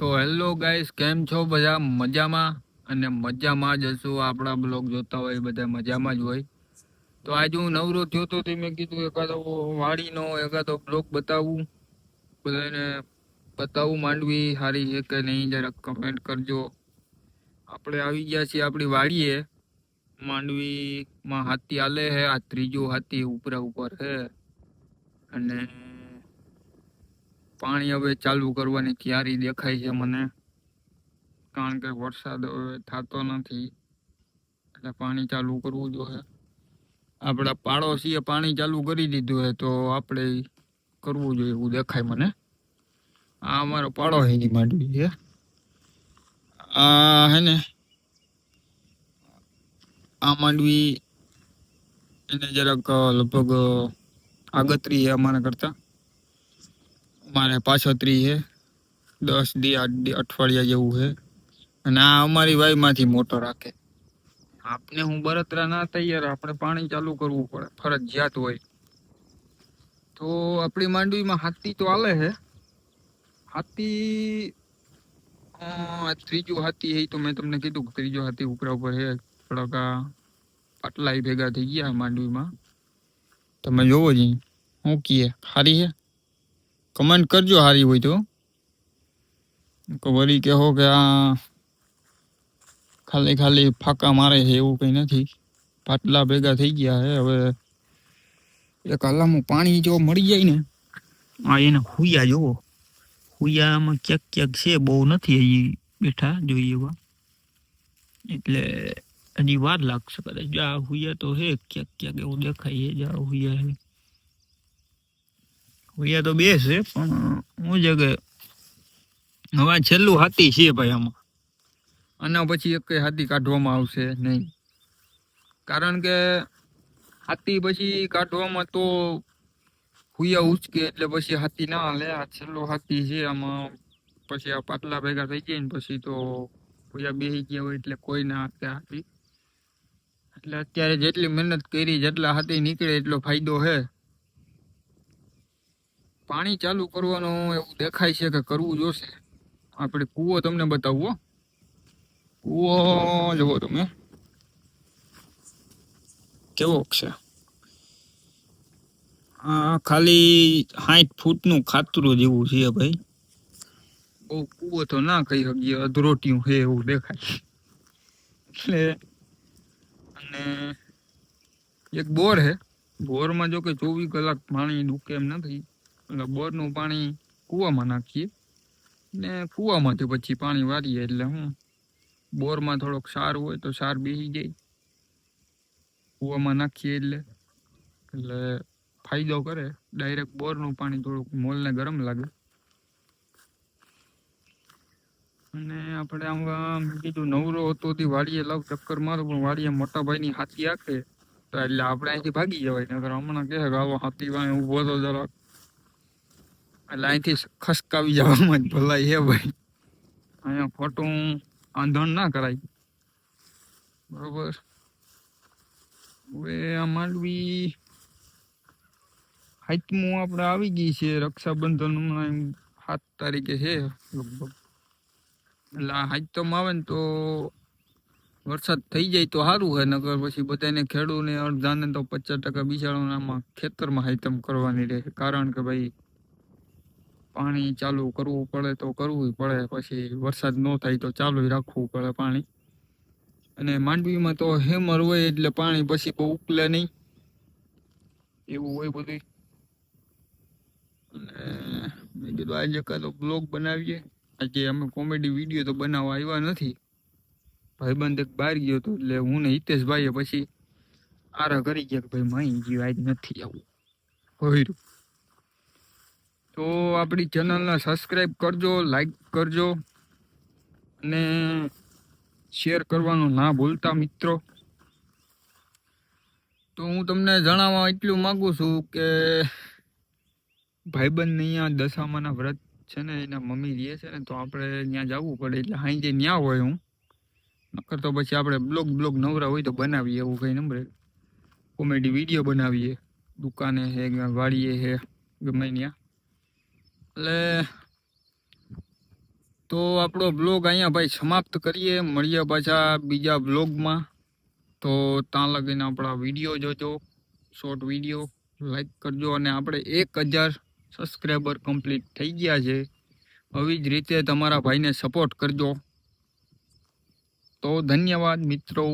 તો hello guys, કેમ છો બધા? મજામાં? અને મજામાં જ હશો. આપણા બ્લોગ જોતા હોય બધા મજામાં જ હોય. તો આજે હું નવરો થયો તો તે મેં કીધું એકાદો વાડીનો એકાદો બ્લોગ બતાવું. બધાને બતાવું માંડવી સારી છે કે નહીં, જરાક કમેન્ટ કરજો. આપણે આવી ગયા છીએ આપણી વાડીએ. માંડવીમાં હાથી હાલે છે. આ ત્રીજો હાથી ઉપરા ઉપર છે. અને પાણી હવે ચાલુ કરવાની તૈયારી દેખાય છે મને. કારણ કે વરસાદ હવે થતો નથી. એટલે પાણી ચાલુ કરવું જોઈએ. આપણા પાડોશીએ પાણી ચાલુ કરી દીધું હોય તો આપણે કરવું જોઈએ એવું દેખાય મને. આ અમારો પાડોશીની માંડવી છે. આ હે ને, આ માંડવી એને જરાક લગભગ આગતરી અમારા કરતા. મારે પાછોતરી છે દસ દી, આઠ દી, અઠવાડિયા જેવું છે અને આ અમારી વાઈમાંથી મોટો રાખે. આપને હું બળતરા ના તૈયાર આપણે પાણી ચાલુ કરવું પડે. ફરજિયાત હોય. તો આપણી માંડવીમાં હાથી તો હાલે છે હાથી ત્રીજો હાથી એ તો મેં તમને કીધું કે ત્રીજો હાથી ઉપરા ઉપર હે. થોડાક આ પાટલાય ભેગા થઈ ગયા માંડવીમાં. તમે જોવો જ હું કીએ? સારી છે કમેન્ટ કરજો સારી હોય તો. વળી કહો કે આ ખાલી ખાલી ફાકા મારે છે એવું કંઈ નથી. પાટલા ભેગા થઈ ગયા છે, હવે એક હલામું પાણી જો મળી જાય ને, આ એને હુયા જોવો હુયામાં ક્યાંક ક્યાંક છે, બહુ નથી હજી બેઠા જોઈએ એવા. એટલે હજી વાર લાગશે કદાચ. જા, હુયા તો છે, ક્યાંક ક્યાંક એવું દેખાય છે, જો આ હુયા છે. હુયા તો બે છે, પણ હું છે કે હવે છેલ્લું હાથી છે ભાઈ આમાં. આના પછી એક હાથી કાઢવામાં આવશે નહીં. કારણ કે હાથી પછી કાઢવામાં તો હુયા ઉચકે, એટલે પછી હાથી ના લે. આ છેલ્લો હાથી છે આમાં. પછી આ પાટલા ભેગા થઈ જાય ને પછી તો હુયા બેસી ગયા હોય એટલે કોઈ ના હાથે હાથી. એટલે અત્યારે જેટલી મહેનત કરી, જેટલા હાથી નીકળે એટલો ફાયદો છે. પાણી ચાલુ કરવાનું એવું દેખાય છે કે કરવું જોશે? આપણે કૂવો તમને બતાવવો કૂવો જુઓ તમે. કેવો છે? આ ખાલી સાઠ ફૂટનું ખાતરું જેવું છે ભાઈ. બહુ કૂવો તો ના કહી શકીએ, અધરોટિયું છે એવું દેખાય. એટલે અને એક બોર છે. બોરમાં જો કે ચોવીસ કલાક પાણી ડૂકે એમ નથી. એટલે બોરનું પાણી કૂવામાં નાખીએ. ને કૂવામાંથી પછી પાણી વારીએ એટલે હું બોરમાં થોડોક સાર હોય તો સાર બેસી જાય. કૂવામાં નાખીએ એટલે એટલે ફાયદો કરે. ડાયરેક્ટ બોરનું પાણી થોડુંક મોલને ગરમ લાગે. અને આપણે આમ કીધું નવરો હતો તે વાડીએ લાવ ચક્કર મારો, પણ વાડીએ મોટા ભાઈની હાથી આખે. તો એટલે આપણે અહીંથી ભાગી જવાય, નકર હમણાં કહે કે આવો હાથી વાય ઊભો તો જરાક એટલે અહીંથી ખસકાવી જવામાં જ ભલાઈ હે ભાઈ. અહીંયા ખોટું આંધણ ના કરાય. બરોબર. હવે આ માંડવી હાથમું આપણે આવી ગઈ છે રક્ષાબંધન હમણાં એમ સાત તારીખે છે લગભગ. એટલે આ હાથમ આવે ને તો વરસાદ થઈ જાય તો સારું હોય નગર પછી બધાને ખેડૂને અડધાને તો પચાસ ટકા બિચારાઓનામાં ખેતરમાં હાઈતમ કરવાની રહે કારણ કે ભાઈ પાણી ચાલુ કરવું પડે તો કરવું પડે, પછી વરસાદ ન થાય તો ચાલુ રાખવું પડે પાણી. અને માંડવીમાં તો હેમર હોય એટલે પાણી પછી બહુ ઉકલે નહીં. એવું હોય બધું અને મેં કીધું આજે કાં તો બ્લોગ બનાવીએ. આજે અમે કોમેડી વીડિયો તો બનાવવા આવ્યા નથી. ભાઈબંધ એક બહાર ગયો હતો એટલે હું ને હિતેશભાઈએ પછી આરા કરી ગયા કે ભાઈ માઈ ગયો આજ નથી આવું. હોયરું તો આપણી ચેનલને સબસ્ક્રાઈબ કરજો લાઈક કરજો અને શેર કરવાનું ના ભૂલતા મિત્રો. તો હું તમને જણાવવા એટલું માગું છું કે ભાઈબંધ અહીંયા દશામાના વ્રત છે ને, એના મમ્મી રહે છે ને, તો આપણે ત્યાં જવું પડે એટલે હાઈ ત્યાં હોય હું. નકર તો પછી આપણે બ્લોગ બ્લોગ નવરા હોય તો બનાવીએ એવું કંઈ નંબરે. કોમેડી વીડિયો બનાવીએ. દુકાને હે વાડીએ હે, ગમે ત્યાં એટલે તો આપણો બ્લોગ અહીંયા ભાઈ સમાપ્ત કરીએ. મળીએ પાછા બીજા બ્લોગમાં તો ત્યાં લગીને આપણા વીડિયો જોજો શોર્ટ વીડિયો લાઈક કરજો અને આપણે એક હજાર સબસ્ક્રાઈબર કમ્પ્લીટ થઈ ગયા છે. આવી જ રીતે તમારા ભાઈને સપોર્ટ કરજો. તો ધન્યવાદ મિત્રો.